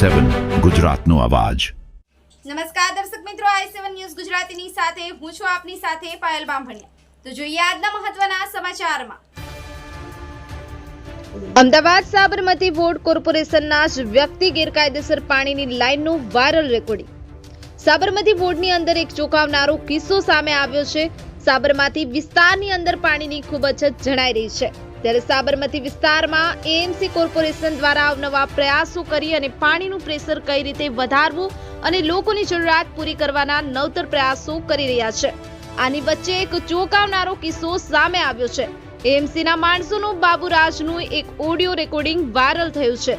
સેવન ગુજરાતનો અવાજ. નમસ્કાર દર્શક મિત્રો આઈ સેવન ન્યૂઝ ગુજરાતીની સાથે હું છું આપની સાથે પાયલ બામભણિયા. તો જોઈએ આજના મહત્વના સમાચારમાં. અમદાવાદ સાબરમતી વોર્ડ કોર્પોરેશનના જ વ્યક્તિ ગેરકાયદેસર પાણીની લાઇનનું વાયરલ રેકોર્ડિંગ. સાબરમતી વોર્ડની અંદર એક ચોંકાવનારો કિસ્સો સામે આવ્યો છે. સાબરમતી વિસ્તારની અંદર પાણીની ખૂબ અછત જણાઈ રહી છે. ત્યારે સાબરમતી વિસ્તારમાં એએમસી કોર્પોરેશન દ્વારા અવનવા પ્રયાસો કરી અને પાણીનું પ્રેશર કઈ રીતે વધારવું અને લોકોની જરૂરિયાત પૂરી કરવાના નવતર પ્રયાસો કરી રહ્યા છે. આની વચ્ચે એક ચોંકાવનારો કિસ્સો સામે આવ્યો છે. એએમસીના માણસોનું બાબુરાજનું એક ઓડિયો રેકોર્ડિંગ વાયરલ થયું છે.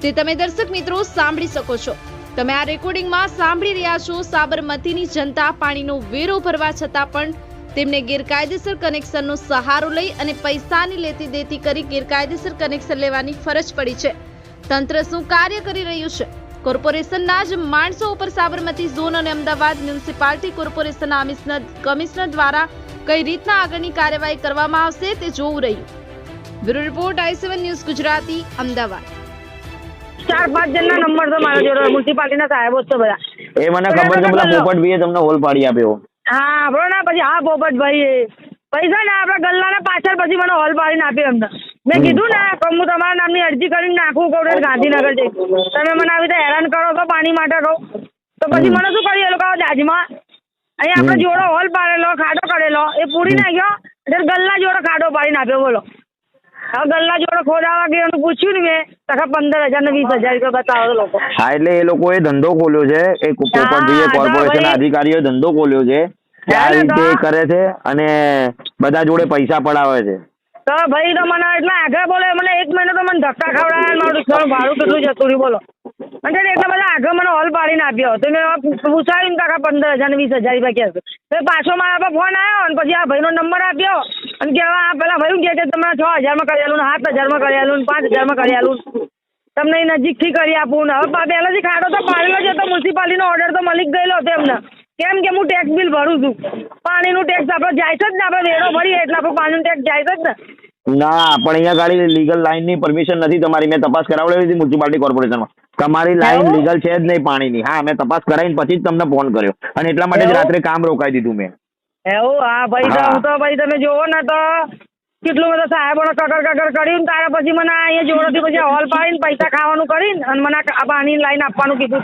તે તમે દર્શક મિત્રો સાંભળી શકો છો. તમે આ રેકોર્ડિંગમાં સાંભળી રહ્યા છો સાબરમતીની જનતા પાણીનો વેરો ભરવા છતાં પણ તેમને ગેરકાયદેસર કનેક્શનનો સહારો લઈ અને પૈસાની લેતી દેતી કરી ગેરકાયદેસર કનેક્શન લેવાની ફરજ પડી છે. તંત્ર શું કાર્ય કરી રહ્યું છે? કોર્પોરેશનના જ માણસો ઉપર સાબરમતી ઝોન અને અમદાવાદ મ્યુનિસિપાલિટી કોર્પોરેશનના કમિશનર કમિશનર દ્વારા કઈ રીતના આગળની કાર્યવાહી કરવામાં આવશે તે જોવું રહ્યું. Bureau report I seven news Gujarati Ahmedabad. ચાર પાંચ જણના નંબર તો મારા જોડે મ્યુનિસિપાલિટીના સાહેબો છે બધા. એ મને ખબર છે પેલા પોપટભાઈએ તમને હોલ પાડી આપ્યો. હા આપણો ને પછી હા પોપટભાઈ પૈસા ને આપણા ગલ્લાના પાછળ પછી મને હોલ પાડીને નાખ્યો એમને. મેં કીધું ને હું તમારા નામની અરજી કરીને નાખું કહું ગાંધીનગર જઈ. તમે મને આવી રીતે હેરાન કરો છો પાણી માટે કહું. તો પછી મને શું કર્યું? એ લોકો દાજમાં. અહીંયા આપણે જોડો હોલ પાડેલો ખાડો કરેલો એ પૂરી નાખ્યો. એટલે ગલ્લા જોડો ખાડો પાડીને આપ્યો બોલો. હવે ગલ્લા જોડે ખોદાવા ગયો એનું પૂછ્યું ને મેં. તખા પંદર હજાર ને વીસ હજાર રૂપિયા બતાવો લોકો. હા એટલે એ લોકોએ ધંધો ખોલ્યો છે. એ પોપટભાઈએ કોર્પોરેશન અધિકારીઓએ ધંધો ખોલ્યો છે. કે આ રીતે કરે છે અને બધા જોડે પૈસા પડાવે છે. તો ભાઈ તો મને એટલે આગળ બોલે મને એક મહિનો તો મને ધક્કા ખવડાવ્યા મારું રિક્ષાનું ભાડું કેટલું જતું રહ્યું બોલો. અને એટલે બધા આગળ મને હોલ પાડીને આપ્યો. તો મેં પૂછાયું ને કાકા પંદર હજાર ને વીસ હજાર રૂપિયા કહેશે પાછો મારા પર ફોન આવ્યો અને પછી આ ભાઈનો નંબર આપ્યો. અને કે આ પેલા ભાઈ કે તમે છ હજારમાં કરી આલું સાત હજારમાં કરી આલું પાંચ હજારમાં કરી આલું તમને નજીકથી કરી આપું ને. હવે પહેલાથી ખાડો તો પાડેલો છે તો મ્યુનિસિપાલિટીનો ઓર્ડર તો મળી ગયેલો હતો એમને. કેમ કે હું ટેક્સ બિલ ભરું છું. પાણીનું ટેક્સ આપણે જાય છે જ ને આપણે વેરો ભરીએ એટલે આપણે પાણીનું ટેક્સ જાય છે જ ને. ના પણ અહીંયા ગાડી લીગલ લાઈનની પરમિશન નથી તમારી. મેં તપાસ કરાવડાવી હતી મ્યુનિસિપાલિટી કોર્પોરેશનમાં તમારી લાઈન લીગલ છે જ નહીં પાણીની. હા મેં તપાસ કરાવીને પછી જ તમને ફોન કર્યો. અને એટલા માટે જ રાત્રે કામ રોકાઈ દીધું મેં. એવું હા ભાઈ તો હું. તો ભાઈ તમે જોવો ને તો કેટલું બધું સાહેબોને કકર કકર કર્યું તારા પછી મને અહીંયા જોડેથી પછી હોલ પાડીને પૈસા ખાવાનું કરીને અને મને આ પાણી લાઈન આપવાનું કીધું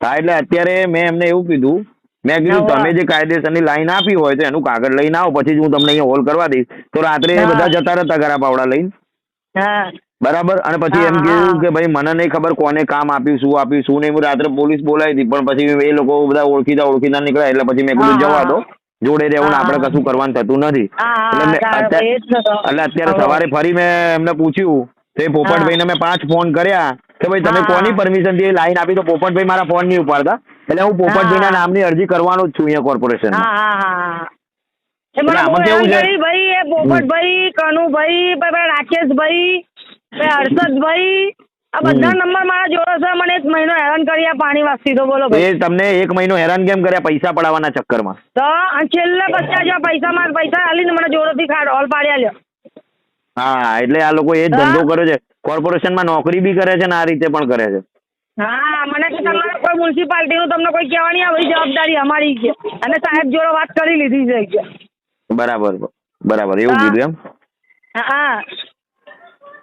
હા એટલે અત્યારે મેં એમને એવું કીધું. મેં કીધું તમે જે કાયદેસરની લાઈન આપી હોય તો એનું કાગળ લઈને આવો પછી હું તમને અહીંયા હોલ કરવા દઈશ. તો રાત્રે બધા જતા રહેતા ઘરા પાવડા લઈને. બરાબર? અને પછી એમ કીધું કે ભાઈ મને નહીં ખબર કોને કામ આપ્યું શું આપ્યું શું નહીં. રાત્રે પોલીસ બોલાવી હતી પણ પછી એ લોકો બધા ઓળખીતા ઓળખીતા નીકળ્યા એટલે પછી મેં કીધું જવા. દો. જોડે રહેવું આપણે કશું કરવાનું થતું નથી. એટલે અત્યારે-. સવારે ફરી મેં એમને પૂછ્યું તો એ પોપટભાઈને મેં પાંચ ફોન કર્યા કે ભાઈ તમે કોની પરમિશનથી લાઈન આપી? તો પોપટભાઈ મારા ફોન નહીં ઉપાડતા. એટલે હું પોપટભાઈ ના નામની અરજી કરવાનો જ છું અહીંયા કોર્પોરેશન પોપટભાઈ કનુભાઈ રાકેશભાઈ હર્ષદભાઈ આ બધા નંબર મારા જોડે છે મને એક મહિનો હેરાન કરી આ પાણી વાસી તો બોલો એ તમને એક મહિનો હેરાન કેમ કર્યા પૈસા પડાવવાના ચક્કરમાં? તો છેલ્લે પચાસ હજાર પૈસા મારા પૈસા આલીને મને જોડેથી ખાડ ઓલ પાડ્યા લ્યો. હા એટલે આ લોકો એ જ ધંધો કર્યો છે. કોર્પોરેશનમાં નોકરી બી કરે છે ને આ રીતે પણ કરે છે. હા મને કે તમારે કોઈ મ્યુનિસિપાલિટીનું તમને કોઈ કહેવાની આ બધી જવાબદારી અમારી છે. અને સાહેબ જોડે વાત કરી લીધી છે બરાબર બરાબર. એવું. કીધું એમ? હા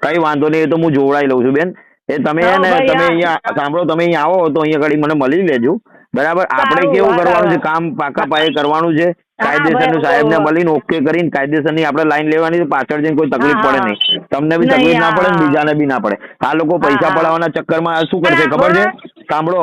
કઈ વાંધો નહીં એ તો હું જોવડાઈ લઉં છું બેન. એ તમે ને તમે. અહીંયા સાંભળો તમે અહીંયા આવો તો અહીંયા ઘડી મને મળી લેજો. બરાબર? આપણે કેવું કરવાનું છે? કામ પાકા પાયે કરવાનું છે. કાયદેસરનું સાહેબ સાહેબને મળીને ઓકે કરીને કાયદેસરની આપણે લાઈન લેવાની છે. પાછળ જઈને કોઈ તકલીફ પડે નહીં. તમને બી તકલીફ ના પડે બીજાને બી ના પડે. આ લોકો પૈસા. પડાવવાના ચક્કરમાં શું કરશે ખબર છે? સાંભળો.